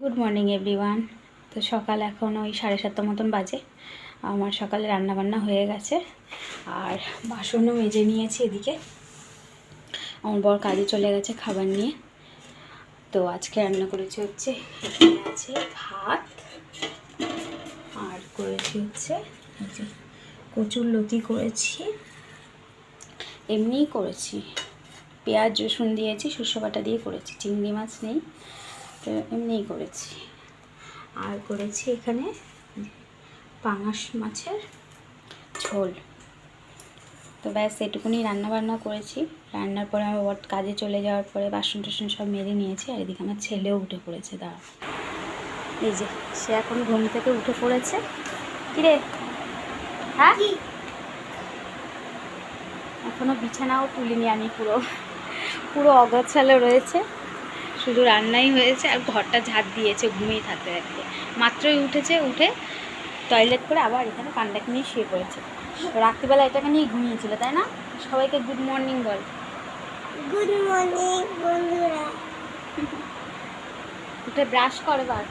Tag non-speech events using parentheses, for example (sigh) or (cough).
Good morning everyone তো সকাল এখন ওই সাড়ে সাতটা মতন বাজে। আমার সকালে রান্না বান্না হয়ে গেছে। আর বাসনও মেজে নিয়েছি এদিকে। আমার বর কাজে চলে গেছে খাবার নিয়ে। তো আজকে রান্না করেছি হচ্ছে আছে ভাত। আর করেছি হচ্ছে কচুর লতি করেছি। এমনিই করেছি। পেঁয়াজ রসুন দিয়েছি, সর্ষে বাটা দিয়ে করেছি, চিংড়ি মাছ নেই। তো এমনিই করেছি। আর করেছি এখানে পাঙাশ মাছের ঝোল। তো ব্যাস এটুকুনি রান্না বান্না করেছি। রান্নার পরে আমার বর কাজে চলে যাওয়ার পরে বাসন টাসন সব মেরে নিয়েছি আর এদিকে আমার ছেলেও উঠে পড়েছে দাঁড়া। এই যে সে এখন ঘুম থেকে উঠে পড়েছে। কিরে? হ্যাঁ? এখনও বিছানাও তুলিনি আমি পুরো পুরো অগোছালো রয়েছে। শুধু রান্নাই হয়েছে আর ঘরটা ঝাঁট দিয়েছে ঘুমিয়ে থাকতে থাকতে। মাত্রই উঠেছে উঠে টয়লেট করে আবার এখানে কান্ডাকে নিয়ে শুয়ে পড়েছে। রাত্রিবেলা এটাকে নিয়ে ঘুমিয়েছিল তাই না? সবাইকে গুড মর্নিং বল। গুড মর্নিং বন্ধুরা। (laughs) উঠে ব্রাশ করে এবার।